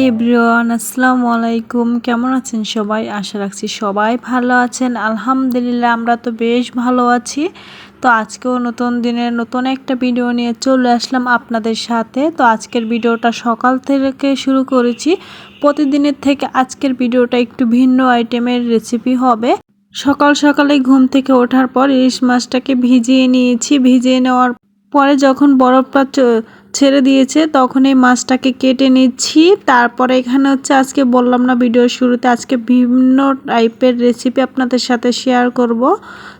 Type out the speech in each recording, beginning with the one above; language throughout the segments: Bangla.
এভরিওয়ান আসসালামু আলাইকুম কেমন আছেন সবাই? আশা রাখছি সবাই ভালো আছেন। আলহামদুলিল্লাহ, আমরা তো বেশ ভালো আছি। তো আজকেও নতুন দিনের নতুন একটা ভিডিও নিয়ে চলে আসলাম আপনাদের সাথে। তো আজকের ভিডিওটা সকাল থেকে শুরু করেছি। প্রতিদিনের থেকে আজকের ভিডিওটা একটু ভিন্ন আইটেমের রেসিপি হবে। সকাল সকালে ঘুম থেকে ওঠার পর ইলিশ মাছটাকে ভিজিয়ে নিয়েছি। ভিজিয়ে নেওয়ার পরে যখন বরফটা ছেড়ে দিয়েছে, তখন এই মাছটাকে কেটে নিচ্ছি। তারপরে এখানে হচ্ছে আজকে বললাম না ভিডিওর শুরুতে, আজকে বিভিন্ন টাইপের রেসিপি আপনাদের সাথে শেয়ার করব।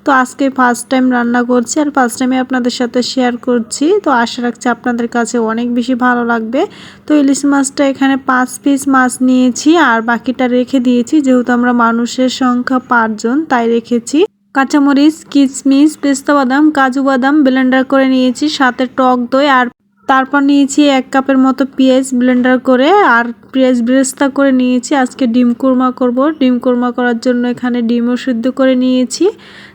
তো আজকে ফার্স্ট টাইম রান্না করছি আর ফার্স্ট টাইমে আপনাদের সাথে শেয়ার করছি। তো আশা রাখছি আপনাদের কাছে অনেক বেশি ভালো লাগবে। তো ইলিশ মাছটা এখানে পাঁচ পিস মাছ নিয়েছি আর বাকিটা রেখে দিয়েছি, যেহেতু আমরা মানুষের সংখ্যা পাঁচজন, তাই রেখেছি। কাঁচামরিচ কিশমিশ পেস্তা বাদাম, কাজু বাদাম ব্লেন্ডার করে নিয়েছি, সাথে টক দই আর তারপর নিয়েছি এক কাপের মতো পেঁয়াজ ব্লেন্ডার করে আর পেঁয়াজ ব্রেস্তা করে নিয়েছি। আজকে ডিম কুরমা করব। ডিম কুরমা করার জন্য এখানে ডিমও সিদ্ধ করে নিয়েছি।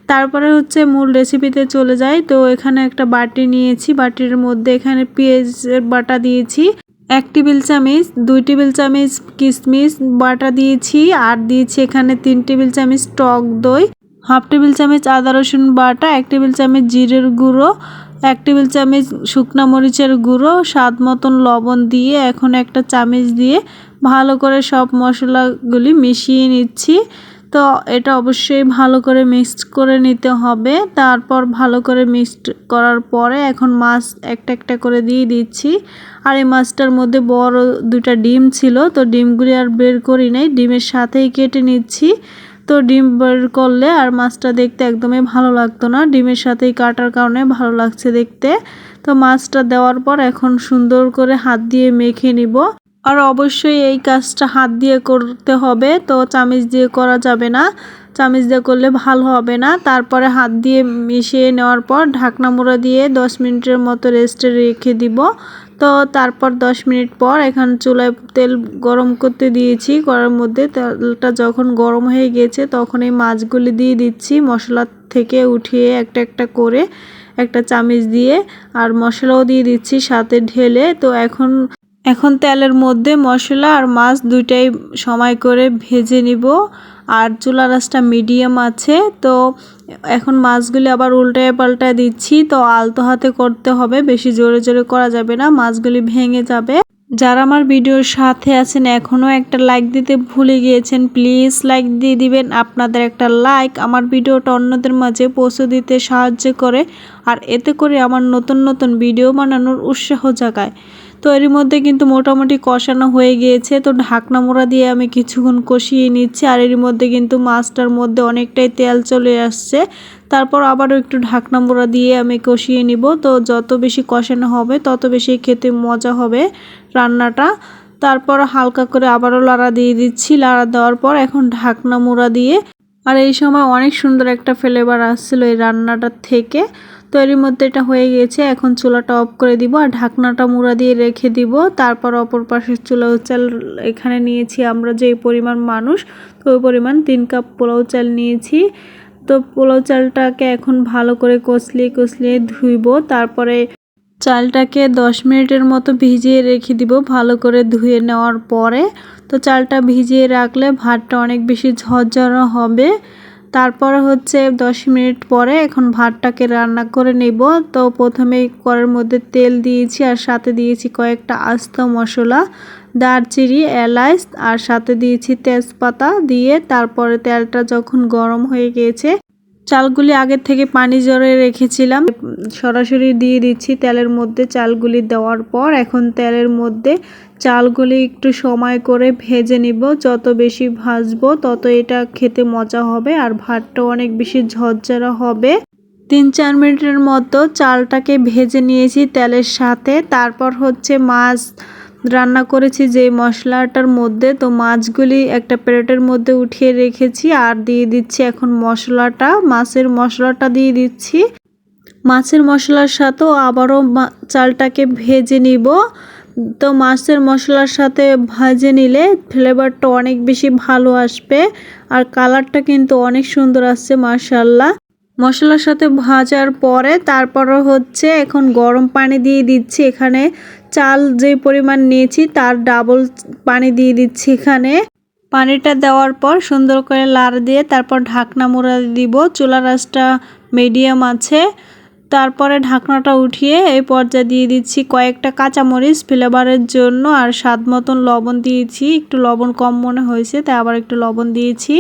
তারপরে হচ্ছে মূল রেসিপিতে চলে যাই। তো এখানে একটা বাটি নিয়েছি। বাটির মধ্যে এখানে পেঁয়াজের বাটা দিয়েছি। এক টেবিল চামচ, দুই টেবিল চামচ কিশমিশ বাটা দিয়েছি আর দিয়েছি এখানে তিন টেবিল চামচ টক দই, হাফ টেবিল চামচ আদা রসুন বাটা, এক টেবিল চামচ জিরের গুঁড়ো এক টেবিল চামচ শুকনো মরিচের গুঁড়ো, স্বাদ মতন লবণ দিয়ে এখন একটা চামচ দিয়ে ভালো করে সব মশলাগুলি মিশিয়ে নিচ্ছি। তো এটা অবশ্যই ভালো করে মিক্সড করে নিতে হবে। তারপর ভালো করে মিক্সড করার পরে এখন মাছ একটা একটা করে দিয়ে দিচ্ছি। আর এই মাছটার মধ্যে বড় দুটা ডিম ছিল, তো ডিমগুলি আর বের করি নাই। ডিমের সাথেই কেটে নিচ্ছি। তো ডিম করলে আর মাছটা দেখতে একদমই ভালো লাগতো না। ডিমের সাথেই কাটার কারণে ভালো লাগছে দেখতে। তো মাছটা দেওয়ার পর এখন সুন্দর করে হাত দিয়ে মেখে নিব। আর অবশ্যই এই কাজটা হাত দিয়ে করতে হবে, তো চামিচ দিয়ে করা যাবে না। চামিচ দিয়ে করলে ভালো হবে না। তারপরে হাত দিয়ে মিশিয়ে নেওয়ার পর ঢাকনা মুড়া দিয়ে দশ মিনিটের মতো রেস্টে রেখে দিব। তো তারপর দশ মিনিট পর এখানে চুলায় তেল গরম করতে দিয়েছি। করার মধ্যে তেলটা যখন গরম হয়ে গেছে তখন এই মাছগুলি দিয়ে দিচ্ছি মশলা থেকে উঠিয়ে একটা একটা করে একটা চামিচ দিয়ে আর মশলাও দিয়ে দিচ্ছি সাথে ঢেলে। তো এখন এখন তেলের মধ্যে মশলা আর মাছ দুইটাই সময় করে ভেজে নিব। আর চুলা রাসটা মিডিয়াম আছে, তো এখন মাছগুলি আবার উল্টায় পাল্টায় দিচ্ছি, তো আলতো হাতে করতে হবে, বেশি জোরে জোরে করা যাবে না, মাছগুলি ভেঙে যাবে। যারা আমার ভিডিওর সাথে আছেন, এখনও একটা লাইক দিতে ভুলে গিয়েছেন প্লিজ লাইক দিয়ে দিবেন। আপনাদের একটা লাইক আমার ভিডিওটা অন্যদের মাঝে পৌঁছে দিতে সাহায্য করে, আর এতে করে আমার নতুন নতুন ভিডিও বানানোর উৎসাহ জাগায়। তো এর মধ্যে কিন্তু মোটামুটি কষানো হয়ে গিয়েছে। তো ঢাকনা মোড়া দিয়ে আমি কিছুক্ষণ কষিয়ে নিচ্ছি। আর এর মধ্যে কিন্তু মাছটার মধ্যে অনেকটাই তেল চলে আসছে। তারপর আবারও একটু ঢাকনা মোড়া দিয়ে আমি কষিয়ে নিব। তো যত বেশি কষানো হবে, তত বেশি খেতে মজা হবে রান্নাটা। তারপর হালকা করে আবারও লাড়া দিয়ে দিচ্ছি। লাড়া দেওয়ার পর এখন ঢাকনা মোড়া দিয়ে। আর এই সময় অনেক সুন্দর একটা ফ্লেভার আসছিল এই রান্নাটার থেকে। তো এর মধ্যে এটা হয়ে গেছে এখন চুলাটা অফ করে দিব আর ঢাকনাটা মুড়া দিয়ে রেখে দিব। তারপর অপর পাশের চুলা চাল এখানে নিয়েছি আমরা যে পরিমাণ মানুষ, তো ওই পরিমাণ তিন কাপ পোলাও চাল নিয়েছি। তো পোলাও চালটাকে এখন ভালো করে কষলিয়ে কষলিয়ে ধুইব। তারপরে চালটাকে দশ মিনিটের মতো ভিজিয়ে রেখে দিব ভালো করে ধুয়ে নেওয়ার পরে। তো চালটা ভিজিয়ে রাখলে ভাতটা অনেক বেশি ঝরঝরা হবে। তারপর হচ্ছে দশ মিনিট পরে এখন ভাতটাকে রান্না করে নেব। তো প্রথমে কড়ার মধ্যে তেল দিয়েছি আর সাথে দিয়েছি কয়েকটা আস্ত মশলা, দারচিনি এলাচ আর সাথে দিয়েছি তেজপাতা দিয়ে তারপরে তেলটা যখন গরম হয়ে গিয়েছে চালগুলি আগের থেকে পানি জড়ে রেখেছিলাম। সরাসরি দিয়ে দিচ্ছি তেলের মধ্যে চালগুলি দেওয়ার পর এখন তেলের মধ্যে চালগুলি একটু সময় করে ভেজে নিব। যত বেশি ভাজবো তত এটা খেতে মজা হবে আর ভাতটাও অনেক বেশি ঝরঝরা হবে। তিন চার মিনিটের মতো চালটাকে ভেজে নিয়েছি তেলের সাথে। তারপর হচ্ছে মাছ রান্না করেছি, যে মশলাটার মধ্যে, তো মাছগুলি একটা প্লেটের মধ্যে উঠিয়ে রেখেছি আর দিয়ে দিচ্ছি এখন মশলাটা, মাছের মশলাটা দিয়ে দিচ্ছি। মাছের মশলার সাথেও আবারও চালটাকে ভেজে নিব। তো মাছের মশলার সাথে ভাজে নিলে ফ্লেভারটা অনেক বেশি ভালো আসবে আর কালারটা কিন্তু অনেক সুন্দর আসছে মার্শাল্লাহ মশলার সাথে ভাজার পরে তারপরে হচ্ছে এখন গরম পানি দিয়ে দিচ্ছি, এখানে চাল যে পরিমাণ নিয়েছি তার ডাবল পানি দিয়ে দিচ্ছি এখানে। পানিটা দেওয়ার পর সুন্দর করে লাড় দিয়ে তারপর ঢাকনা মোড়া দিব। চুলা রাসটা মিডিয়াম আছে। তারপরে ঢাকনাটা উঠিয়ে এই পর্যায়ে দিয়ে দিচ্ছি কয়েকটা কাঁচামরিচ ফ্লেভারের জন্য আর স্বাদ মতন লবণ দিয়েছি। একটু লবণ কম মনে হয়েছে, তাই আবার একটু লবণ দিয়েছি।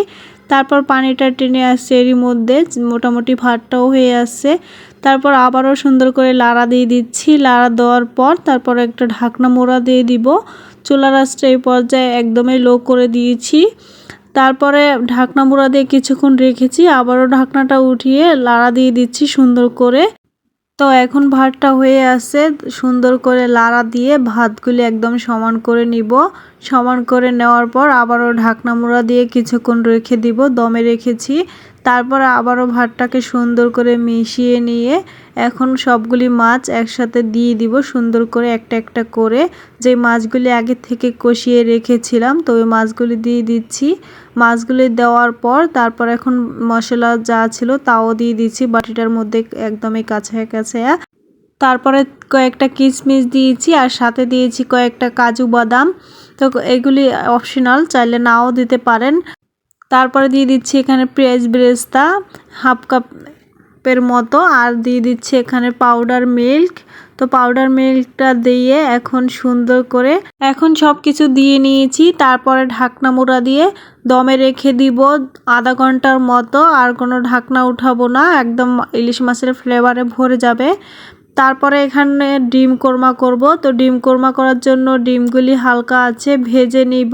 তারপর পানিটা টেনে আসছে এরই মধ্যে, মোটামুটি ভাতটাও হয়ে আসছে। তারপর আবারও সুন্দর করে লাড়া দিয়ে দিচ্ছি। লাড়া দেওয়ার পর তারপর একটা ঢাকনা মোড়া দিয়ে দিব। চুলা রাসটা এই পর্যায়ে একদমই লো করে দিয়েছি। তারপরে ঢাকনা মোড়া দিয়ে কিছুক্ষণ রেখেছি। আবারও ঢাকনাটা উঠিয়ে লাড়া দিয়ে দিচ্ছি সুন্দর করে। তো এখন ভাতটা হয়ে আছে, সুন্দর করে লাড়া দিয়ে ভাতগুলি একদম সমান করে নিব। সমান করে নেওয়ার পর আবারও ঢাকনা মোড়া দিয়ে কিছুক্ষণ রেখে দিব, দমে রেখেছি। তারপর আবারও ভাতটাকে সুন্দর করে মিশিয়ে নিয়ে এখন সবগুলি মাছ একসাথে দিয়ে দিব, সুন্দর করে একটা একটা করে। যে মাছগুলি আগে থেকে কষিয়ে রেখেছিলাম, তো ওই মাছগুলি দিয়ে দিচ্ছি। মাছগুলি দেওয়ার পর তারপর এখন মশলা যা ছিল তাও দিয়ে দিচ্ছি। বাটিটার মধ্যে একদমই কাছে কাছে। তারপরে কয়েকটা কিশমিশ দিয়েছি আর সাথে দিয়েছি কয়েকটা কাজু বাদাম। তো এগুলি অপশনাল চাইলে নাও দিতে পারেন। তারপরে দিয়ে দিচ্ছি এখানে পেঁয়াজ বেরেস্তা, হাফ কাপের মতো। আর দিয়ে দিচ্ছি এখানে পাউডার মিল্ক তো পাউডার মিল্কটা দিয়ে এখন সুন্দর করে এখন সব কিছু দিয়ে নিয়েছি। তারপরে ঢাকনা মোড়া দিয়ে দমে রেখে দিব আধা ঘণ্টার মতো। আর কোনো ঢাকনা উঠাবো না। একদম ইলিশ মাছের ফ্লেভারে ভরে যাবে। তারপরে এখানে ডিম কোরমা করব। তো ডিম কোরমা করার জন্য ডিমগুলি হালকা আছে, ভেজে নিব।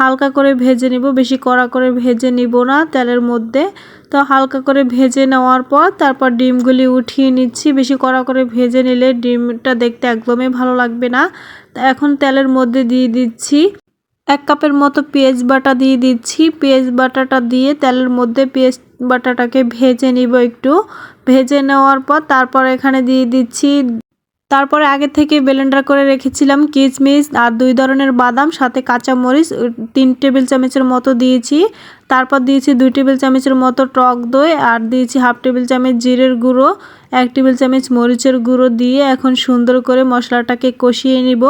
হালকা করে ভেজে নিব, বেশি কড়া করে ভেজে নিব না তেলের মধ্যে। তো হালকা করে ভেজে নেওয়ার পর তারপর ডিমগুলি উঠিয়ে নিচ্ছি। বেশি কড়া করে ভেজে নিলে ডিমটা দেখতে একদমই ভালো লাগবে না। এখন তেলের মধ্যে দিয়ে দিচ্ছি। এক কাপের মতো পেঁয়াজ বাটা দিয়ে দিচ্ছি। পেঁয়াজ বাটাটা দিয়ে তেলের মধ্যে পেঁয়াজ বাটাটাকে ভেজে নিব একটু। ভেজে নেওয়ার পর তারপর এখানে দিয়ে দিচ্ছি তারপরে আগে থেকে ব্লেন্ডার করে রেখেছিলাম কিচমিচ আর দুই ধরনের বাদাম, সাথে কাঁচামরিচ তিন টেবিল চামচের মতো দিয়েছি। তারপর দিয়েছি দুই টেবিল চামচের মতো টক দই আর দিয়েছি হাফ টেবিল চামচ জিরের গুঁড়ো, এক টেবিল চামচ মরিচের গুঁড়ো দিয়ে এখন সুন্দর করে মশলাটাকে কষিয়ে নিব।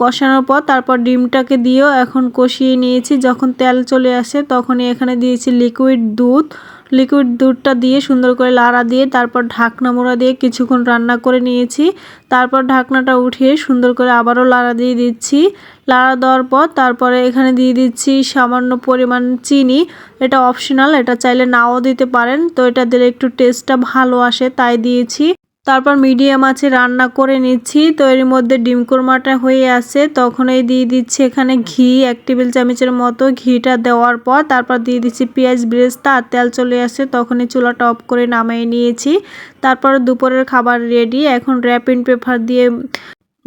কষানোর পর তারপর ডিমটাকে দিয়েও এখন কষিয়ে নিয়েছি। যখন তেল চলে আসে তখনই এখানে দিয়েছি লিকুইড দুধ। লিকুইড দুধটা দিয়ে সুন্দর করে লাড়া দিয়ে তারপর ঢাকনা মোড়া দিয়ে কিছুক্ষণ রান্না করে নিয়েছি। তারপর ঢাকনাটা উঠিয়ে সুন্দর করে আবারও লাড়া দিয়ে দিচ্ছি। লাড়া দেওয়ার পর তারপরে এখানে দিয়ে দিচ্ছি সামান্য পরিমাণ চিনি। এটা অপশনাল এটা চাইলে নাও দিতে পারেন। তো এটা দিলে একটু টেস্টটা ভালো আসে, তাই দিয়েছি। তারপর মিডিয়াম আছে, রান্না করে নিচ্ছি। তো এর মধ্যে ডিম কোরমাটা হয়ে আসে তখনই দিয়ে দিচ্ছি এখানে ঘি, এক টেবিল চামচের মতো ঘিটা দেওয়ার পর তারপর দিয়ে দিচ্ছি পেঁয়াজ, ব্রেস্তা, আর তেল চলে আসে তখনই চুলাটা অফ করে নামিয়ে নিয়েছি। তারপর দুপুরের খাবার রেডি। এখন র্যাপিং পেপার দিয়ে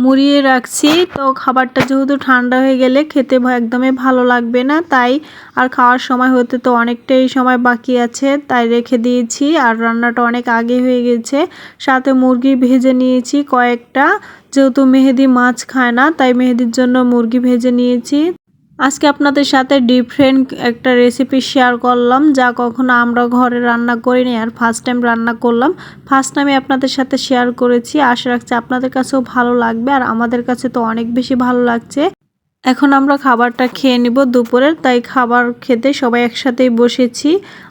মুড়িয়ে রাখছি। তো খাবারটা যেহেতু ঠান্ডা হয়ে গেলে খেতে একদমই ভালো লাগবে না। তাই আর খাওয়ার সময় হতে তো অনেকটাই সময় বাকি আছে। তাই রেখে দিয়েছি। আর রান্নাটা অনেক আগে হয়ে গেছে। সাথে মুরগি ভেজে নিয়েছি কয়েকটা। যেহেতু মেহেদি মাছ খায় না, তাই মেহেদির জন্য মুরগি ভেজে নিয়েছি। আজকে আপনাদের সাথে ডিফারেন্ট একটা রেসিপি শেয়ার করলাম, যা কখনো আমরা ঘরে রান্না করিনি আর ফার্স্ট টাইম রান্না করলাম। ফার্স্ট টাইমে আপনাদের সাথে শেয়ার করেছি, আশা রাখছি আপনাদের কাছেও ভালো লাগবে আর আমাদের কাছে তো অনেক বেশি ভালো লাগছে। এখন আমরা খাবারটা খেয়ে নিব দুপুরের, তাই খাবার খেতে সবাই একসাথেই বসেছি।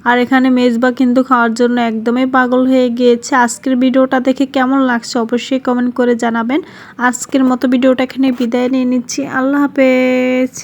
আর এখানে মেজবা কিন্তু খাওয়ার জন্য একদমই পাগল হয়ে গিয়েছে। আজকের ভিডিওটা দেখে কেমন লাগছে অবশ্যই কমেন্ট করে জানাবেন। আজকের মতো ভিডিওটা এখানে বিদায় নিয়ে নিচ্ছি। আল্লাহ হাফেজ।